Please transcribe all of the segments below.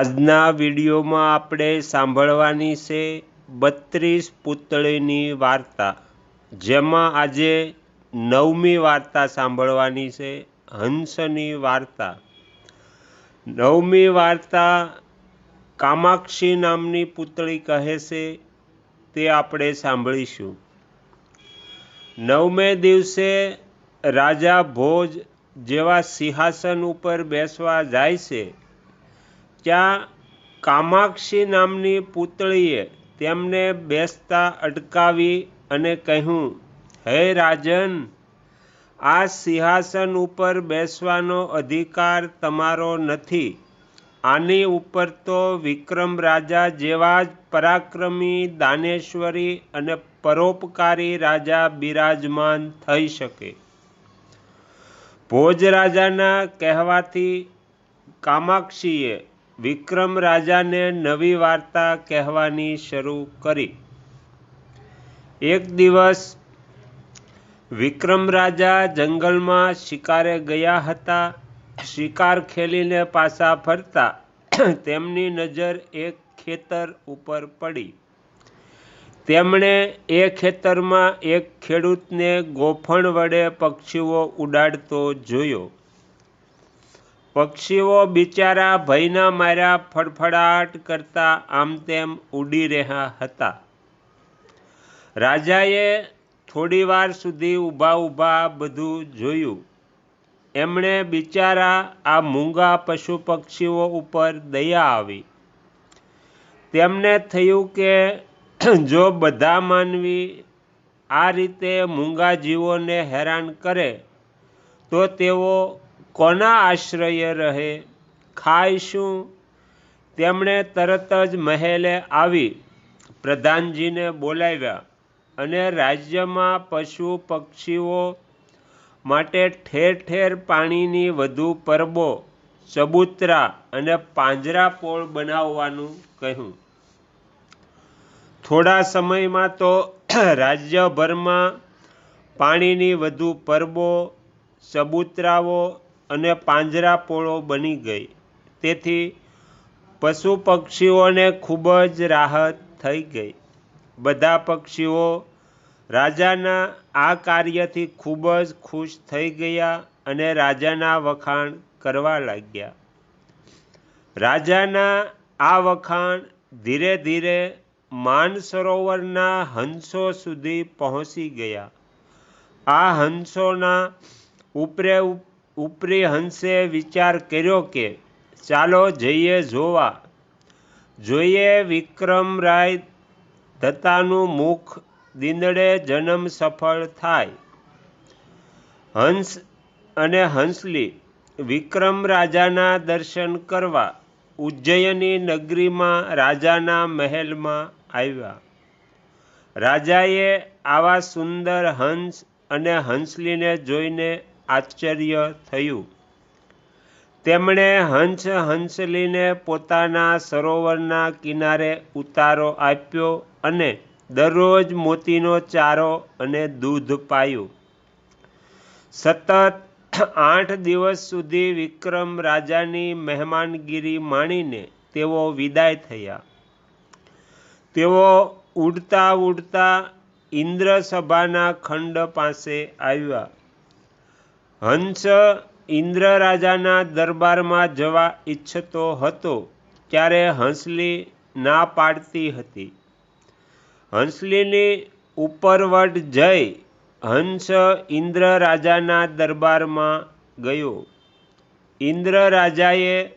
આજના વિડીયોમાં આપણે સાંભળવાની છે બત્રીસ પુતળીની વાર્તા, જેમાં આજે નવમી વાર્તા સાંભળવાની છે, હંસની વાર્તા. નવમી વાર્તા કામાક્ષી નામની પુતળી કહે છે, તે આપણે સાંભળીશું. નવમે દિવસે રાજા ભોજ જેવા સિંહાસન ઉપર બેસવા જાય છે. ત્યાં કામાક્ષી નામની પુતળીએ તેમને બેસતા અટકાવી અને કહ્યું, હે રાજન, આ સિંહાસન ઉપર બેસવાનો અધિકાર તમારો નથી. આની ઉપર તો વિક્રમ રાજા જેવા જ પરાક્રમી દાનેશ્વરી અને પરોપકારી રાજા બિરાજમાન થઈ શકે. ભોજ રાજાના કહેવાથી કામાક્ષીએ વિક્રમ રાજાને નવી વાર્તા કહેવાની શરૂ કરી. એક દિવસ વિક્રમ રાજા જંગલમાં શિકારે ગયા હતા. શિકાર ખેલીને પાછા ફરતા તેમની નજર એક ખેતર ઉપર પડી. તેમણે એ ખેતરમાં એક ખેડૂતને ગોફણ વડે પક્ષીઓ ઉડાડતો જોયો. પક્ષીઓ બિચારા ભયના માર્યા ફડફડાટ કરતા આમ તેમ ઉડી રહ્યા હતા. રાજાએ થોડી વાર સુધી ઊભા ઊભા બધું જોયું. એમણે બિચારા આ મૂંગા પશુ પક્ષીઓ ઉપર દયા આવી. તેમને થયું કે જો બધા માનવી આ રીતે મૂંગા જીવોને હેરાન કરે, તો તેઓ કોના આશ્રય રહે? ખાય શું? તેમણે તરત જ મહેલે આવી પ્રધાનજીને બોલાવ્યા અને રાજ્યમાં પશુ પક્ષીઓ માટે ઠેર ઠેર પાણીની વધુ પરબો, ચબૂતરા અને પાંજરા પોળ બનાવવાનું કહ્યું. થોડા સમયમાં તો રાજ્યભરમાં પાણીની વધુ પરબો, ચબૂતરાઓ અને પાંજરાપોળો બની ગઈ. તેથી પશુ પક્ષીઓને ખૂબ જ રાહત થઈ ગઈ. બધા પક્ષીઓ રાજાના આ કાર્યથી ખૂબ જ ખુશ થઈ ગયા અને રાજાના વખાણ કરવા લાગ્યા. રાજાના આ વખાણ ધીરે ધીરે માનસરોવરના હંસો સુધી પહોંચી ગયા. આ હંસોના ઉપરે ઉપરી હંસે વિચાર કર્યો કે, ચાલો જઈએ જોવા. જોઈએ વિક્રમરાય દત્તાનું મુખ દીંદડે જન્મ સફળ થાય. હંસ અને હંસલી વિક્રમ રાજાના દર્શન કરવા ઉજ્જયની નગરીમાં રાજાના મહેલમાં આવ્યા. રાજાએ આવા સુંદર હંસ અને હંસલીને જોઈને આશ્ચર્ય થયું. તેમણે હંસ હંસલીને પોતાના સરોવરના કિનારે ઉતારો આપ્યો અને દરરોજ મોતીનો ચારો અને દૂધ પાયું. સતત આઠ દિવસ સુધી વિક્રમ રાજાની મહેમાનગીરી માણીને તેઓ વિદાય થયા. તેઓ ઉડતા ઉડતા ઇન્દ્રસભાના ખંડ પાસે આવ્યા. હંસ ઇન્દ્ર રાજાના દરબારમાં જવા ઈચ્છતો હતો, ત્યારે હંસલી ના પાડતી હતી. હંસલીની ઉપરવટ જઈ હંસ ઇન્દ્ર રાજાના દરબારમાં ગયો. ઇન્દ્ર રાજાએ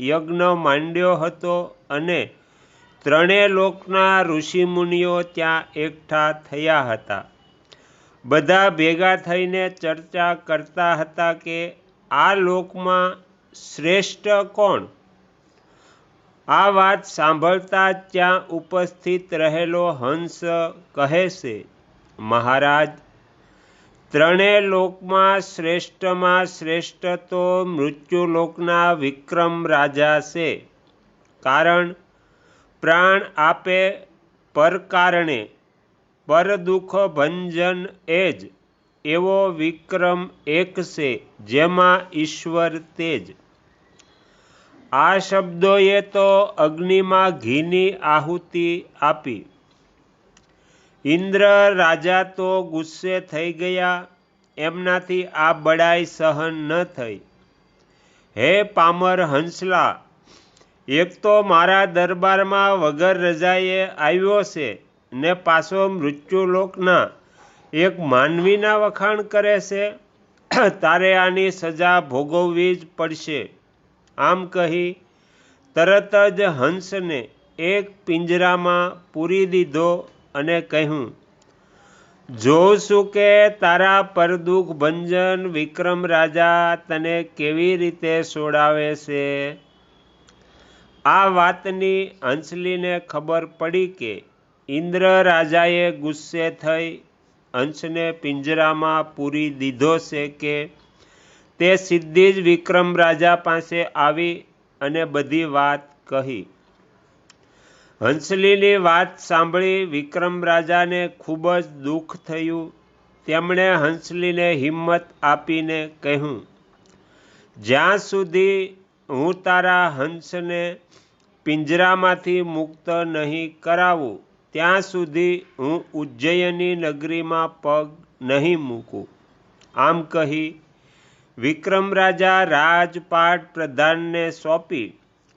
યજ્ઞ માંડ્યો હતો અને ત્રણેય લોકના ઋષિમુનિઓ ત્યાં એકઠા થયા હતા. બધા ભેગા થઈને ચર્ચા કરતા હતા કે આ લોકમાં શ્રેષ્ઠ કોણ? આ વાત સાંભળતા ત્યાં ઉપસ્થિત રહેલો હંસ કહે છે, મહારાજ, ત્રણેય લોકમાં શ્રેષ્ઠમાં શ્રેષ્ઠ તો મૃત્યુલોકના વિક્રમ રાજા છે. કારણ પ્રાણ આપે પર કારણે પર દુઃખ ભંજન એ જ એવો વિક્રમ એક છે જેમાં ઈશ્વર તેજ. આ શબ્દોએ તો અગ્નિમાં ઘીની આહુતિ આપી. ઇન્દ્ર રાજા તો ગુસ્સે થઈ ગયા, એમનાથી આ બડાઈ સહન ન થઈ. હે પામર હંસલા, એક તો મારા દરબારમાં વગર રજાએ આવ્યો છે ને પાછો મૃત્યુલોકના એક માનવીના વખાણ કરે છે. તારે આની સજા ભોગવવી જ પડશે. આમ કહી તરત જ હંસને એક પિંજરામાં પૂરી દીધો અને કહ્યું છું કે તારા પરદુખ ભંજન વિક્રમ રાજા તને કેવી રીતે સોડાવે છે? આ વાતની હંસલીને ખબર પડી કે ઇન્દ્ર રાજાએ ગુસ્સે થઈ હંસને પિંજરામાં પૂરી દીધો છે કે તે સીધી જ વિક્રમ રાજા પાસે આવી અને બધી વાત કહી. હંસલીની વાત સાંભળી વિક્રમ રાજાને ખૂબ જ દુઃખ થયું. તેમણે હંસલીને હિંમત આપીને કહ્યું, જ્યાં સુધી હું તારા હંસને પિંજરામાંથી મુક્ત નહીં કરાવું ત્યાં સુધી હું ઉજ્જયની નગરીમાં પગ નહીં મૂકું. આમ કહી વિક્રમ રાજા રાજપાટ પ્રધાનને સોંપી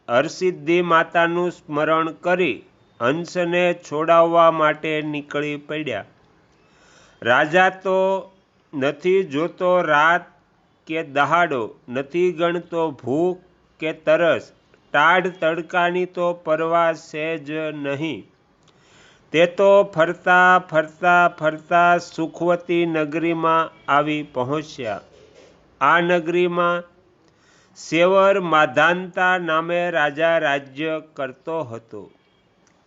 હરસિદ્ધિ માતાનું સ્મરણ કરી હંસને છોડાવવા માટે નીકળી પડ્યા. રાજા તો નથી જોતો રાત કે દહાડો, નથી ગણતો ભૂખ કે તરસ, ટાઢ તડકાની તો પરવા સહેજ નહીં. તે તો ફરતા ફરતા ફરતા સુખવતી નગરીમાં આવી પહોંચ્યા. આ નગરીમાં સેવર માધાંતા નામે રાજા રાજ્ય કરતો હતો.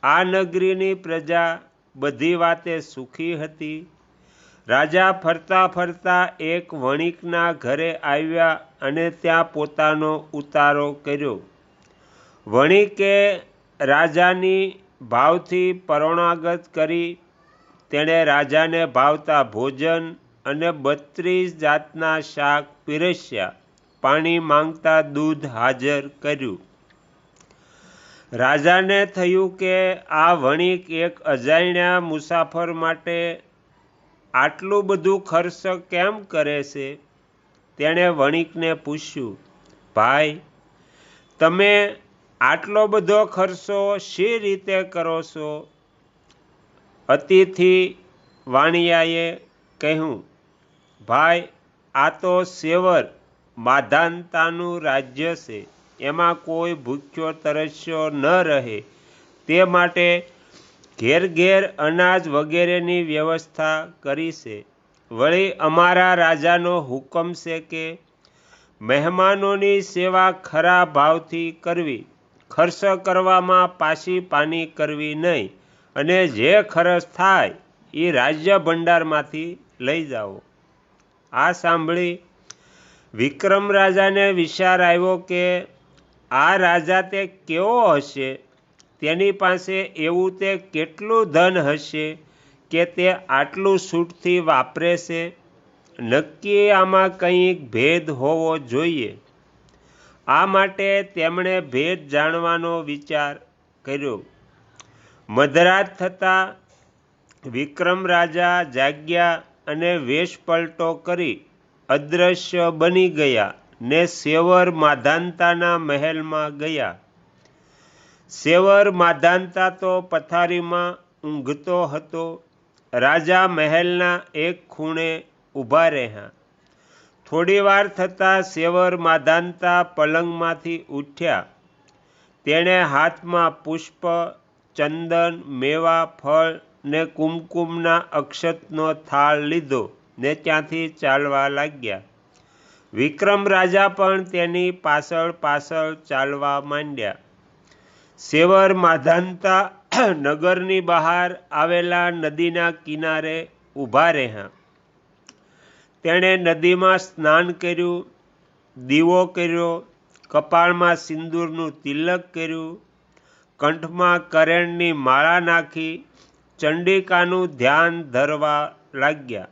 આ નગરીની પ્રજા બધી વાતે સુખી હતી. રાજા ફરતા ફરતા એક વણિકના ઘરે આવ્યા અને ત્યાં પોતાનો ઉતારો કર્યો. વણિકે રાજાની ભાવથી પરોણાગત કરી તેણે રાજાને ભાવતા ભોજન અને બત્રીસ જાતના શાક પીરસ્યા. પાણી માંગતા દૂધ હાજર કર્યું. રાજાને થયું કે આ વણિક એક અજાણ્યા મુસાફર માટે આટલું બધું ખર્ચ કેમ કરે છે? તેણે વણિકને પૂછ્યું, ભાઈ, તમે આટલો બધો ખર્ચો શી રીતે કરો છો? અતિથિ વાણિયાએ કહ્યું, ભાઈ, આ તો સેવર માધાનતાનું રાજ્ય છે. એમાં કોઈ ભૂખ્યો તરસ્યો ન રહે. તે માટે ઘેર ઘેર અનાજ વગેરેની વ્યવસ્થા કરી છે. વળી અમારા રાજાનો હુકમ છે કે મહેમાનોની સેવા ખરા ભાવથી કરવી. ખર્ચ કરવામાં પાછી પાની કરવી નહીં. અને જે ખર્ચ થાય, એ રાજ્ય ભંડારમાંથી લઈ જાઓ. આ સાંભળી વિક્રમ રાજાને વિચાર આવ્યો કે આ રાજા તે કેવો હશે? તેની પાસે એવું તે કેટલું ધન હશે કે તે આટલું છૂટથી વાપરે છે? નક્કી આમાં કંઈક ભેદ હોવો જોઈએ. આ માટે તેમણે ભેદ જાણવાનો વિચાર કર્યો. મધરાત થતાં વિક્રમ રાજા જાગ્યા અને વેશપલટો કરી અદૃશ્ય બની ગયા ને સેવર માધાંતાના મહેલમાં ગયા. સેવર માધાંતા તો પથારીમાં ઊંઘતો હતો. રાજા મહેલના એક ખૂણે ઊભા રહ્યા. થોડી વાર થતાં સેવર માધાનતા પલંગમાંથી ઉઠ્યા. તેણે હાથમાં પુષ્પ, ચંદન, મેવા, ફળ ને કુમકુમના અક્ષતનો થાળ લીધો ને ત્યાંથી ચાલવા લાગ્યા. વિક્રમ રાજા પણ તેની પાછળ પાછળ ચાલવા માંડ્યા. સેવર માધાનતા નગરની બહાર આવેલા નદીના કિનારે ઊભા રહ્યા. તેણે નદીમાં સ્નાન કર્યું, દીવો કર્યો, કપાળમાં સિંદૂરનું તિલક કર્યું, કંઠમાં કરેણની માળા નાખી, ચંડિકાનું ધ્યાન ધરવા લાગ્યા.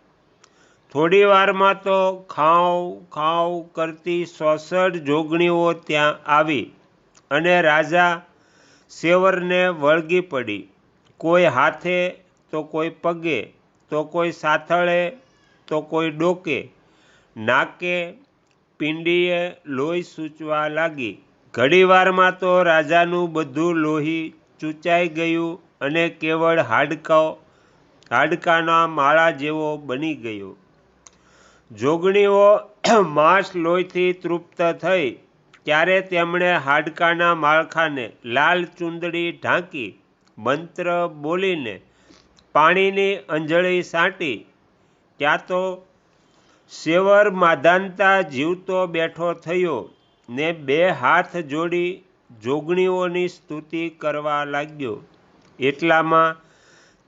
થોડી વારમાં તો ખાવ ખાવ કરતી સોસઠ જોગણીઓ ત્યાં આવી અને રાજા સેવરને વળગી પડી. કોઈ હાથે તો કોઈ પગે, તો કોઈ સાથળે તો કોઈ ડોકે, નાકે પિંડીએ લોહી સૂચવા લાગી. ઘડીવારમાં તો રાજાનું બધું લોહી ચૂંચાઈ ગયું અને કેવળ હાડકાઓ, હાડકાના માળા જેવો બની ગયો. જોગણીઓ માંસ લોહીથી તૃપ્ત થઈ, ત્યારે તેમણે હાડકાના માળખાને લાલ ચૂંદડી ઢાંકી, મંત્ર બોલીને પાણીની અંજળી સાંટી ત્યાં તો સેવર માધાનતા જીવતો બેઠો થયો ને બે હાથ જોડી જોગણીઓની સ્તુતિ કરવા લાગ્યો. એટલામાં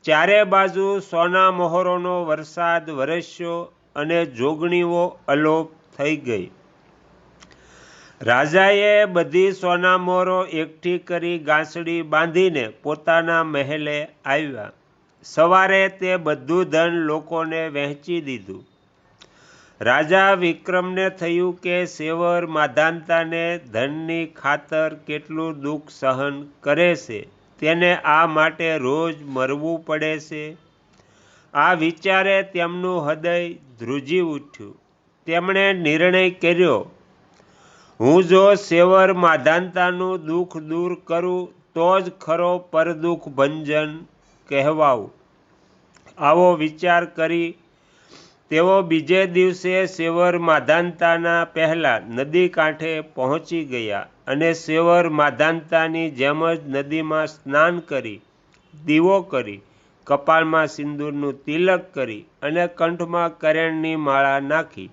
ચારે બાજુ સોના મોહરોનો વરસાદ વરસ્યો અને જોગણીઓ અલોપ થઈ ગઈ. રાજાએ બધી સોના મોહરો એકઠી કરી ગાંસડી બાંધીને પોતાના મહેલે આવ્યા. સવારે તે બધું ધન લોકોને વહેંચી દીધું. રાજા વિક્રમને થયું કે સેવર માધાનતાને ધનની ખાતર કેટલું દુઃખ સહન કરે છે, તેને આ માટે રોજ મરવું પડે છે. આ વિચારે તેમનું હૃદય ધ્રુજી ઉઠ્યું. તેમણે નિર્ણય કર્યો, હું જો સેવર માધાનતાનું દુઃખ દૂર કરું, તો જ ખરો પરદુઃખ ભંજન કહેવાવું. આવો વિચાર કરી તેઓ બીજે દિવસે સેવર માધાનતાના પહેલા નદી કાંઠે પહોંચી ગયા અને સેવર માધાનતાની જેમ જ નદીમાં સ્નાન કરી, દીવો કરી, કપાળમાં સિંદૂરનું તિલક કરી અને કંઠમાં કરેણની માળા નાખી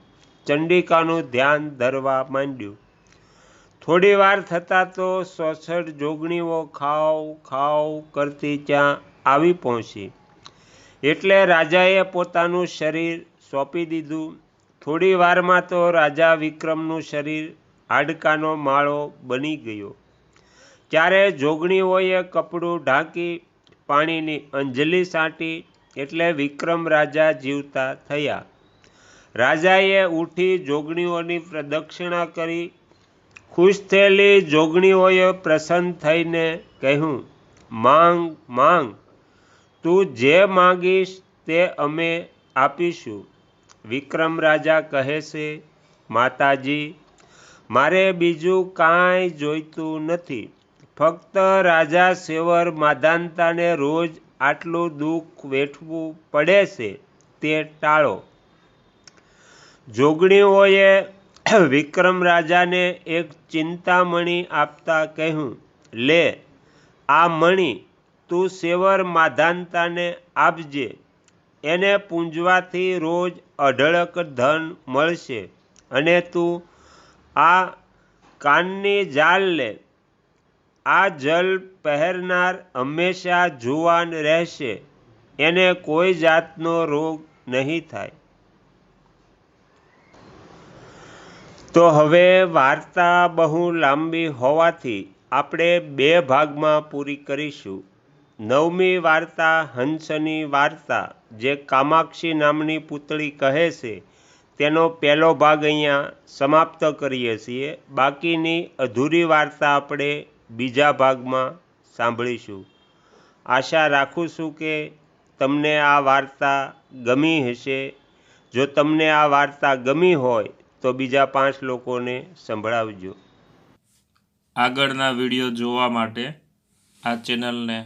ચંડિકાનું ધ્યાન ધરવા માંડ્યું. થોડી વાર થતાં તો સોસઠ જોગણીઓ ખાવ ખાવ કરતી ત્યાં આવી પહોંચી. એટલે રાજાએ પોતાનું શરીર સોંપી દીધું. થોડી વારમાં તો રાજા વિક્રમનું શરીર હાડકાનો માળો બની ગયો. ત્યારે જોગણીઓએ કપડું ઢાંકી, પાણીની અંજલિ સાંટી એટલે વિક્રમ રાજા જીવતા થયા. રાજાએ ઉઠી જોગણીઓની પ્રદક્ષિણા કરી. ખુશ થયેલી જોગણીઓએ પ્રસન્ન થઈને કહ્યું, માંગ માંગ. તું જે માગીશ તે અમે આપીશું. વિક્રમ રાજા કહે છે, માતાજી, મારે બીજું કાંઈ જોઈતું નથી. ફક્ત રાજા સેવર માધાનતાને રોજ આટલું દુઃખ વેઠવું પડે છે, તે ટાળો. જોગણીઓએ વિક્રમ રાજાને એક ચિંતામણી આપતા કહ્યું, લે, આ મણી તું સેવર માધાનતાને આપજે. એને પૂંજવાથી રોજ અઢળક ધન મળશે અને તું આ કાનની જાલ લે. આ જલ પહેરનાર હંમેશા જુવાન રહેશે. એને કોઈ જાતનો રોગ નહીં થાય. તો હવે વાર્તા બહુ લાંબી હોવાથી આપણે બે ભાગમાં પૂરી કરીશું. નવમી વાર્તા, હંસની વાર્તા, જે કામાક્ષી નામની પૂતળી કહે છે, તેનો પહેલો ભાગ અહીંયા સમાપ્ત કરીએ છીએ. બાકીની અધૂરી વાર્તા આપણે બીજા ભાગમાં સાંભળીશું. આશા રાખું છું કે તમને આ વાર્તા ગમી હશે. જો તમને આ વાર્તા ગમી હોય, તો બીજા પાંચ લોકોને સંભળાવજો. આગળના વીડિયો જોવા માટે આ ચેનલને